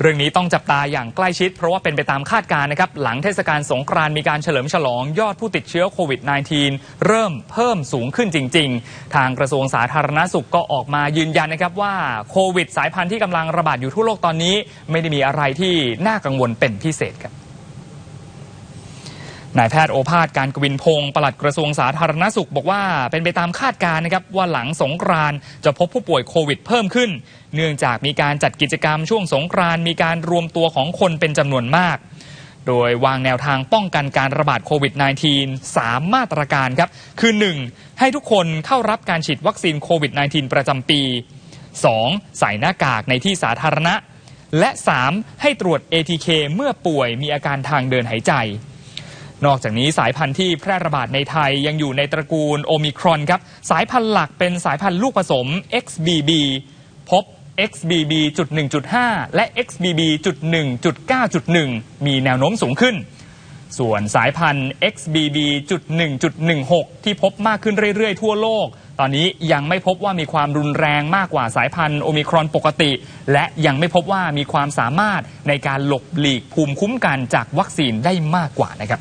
เรื่องนี้ต้องจับตาอย่างใกล้ชิด เพราะว่าเป็นไปตามคาดการณ์นะครับ หลังเทศกาลสงกรานต์มีการเฉลิมฉลองยอดผู้ติดเชื้อโควิด -19 เริ่มเพิ่มสูงขึ้นจริง ๆ ทางกระทรวงสาธารณสุขก็ออกมายืนยันนะครับว่าโควิดสายพันธุ์ที่กำลังระบาดอยู่ทั่วโลกตอนนี้ ไม่ได้มีอะไรที่น่ากังวลเป็นพิเศษครับ นายแพทย์โอภาสการกวินพงศ์ปลัดกระทรวงสาธารณสุข บอกว่าเป็นไปตามคาดการณ์นะครับว่าหลังสงกรานจะพบผู้ป่วยโควิดเพิ่มขึ้น เนื่องจากมีการจัดกิจกรรมช่วงสงกรานมีการรวมตัวของคนเป็นจำนวนมาก โดยวางแนวทางป้องกันการระบาดโควิด -19 3 มาตรการครับ คือ 1. ให้ทุกคนเข้ารับการฉีดวัคซีนโควิด -19 ประจำปี 2. ใส่หน้ากากในที่สาธารณะ และ 3. ให้ตรวจ ATK เมื่อป่วยมีอาการทางเดินหายใจ นอกจากนี้สายพันธุ์ที่แพร่ระบาดในไทยยังอยู่ในตระกูลโอมิครอนครับ สายพันธุ์หลักเป็นสายพันธุ์ลูกผสม XBB พบ XBB.1.5 และ XBB.1.9.1 มีแนวโน้มสูงขึ้น ส่วนสายพันธุ์ XBB.1.16 ที่พบมากขึ้นเรื่อย ๆ ทั่วโลก ตอนนี้ยังไม่พบว่ามีความรุนแรงมากกว่าสายพันธุ์โอมิครอนปกติ และยังไม่พบว่ามีความสามารถในการหลบหลีกภูมิคุ้มกันจากวัคซีนได้มากกว่านะครับ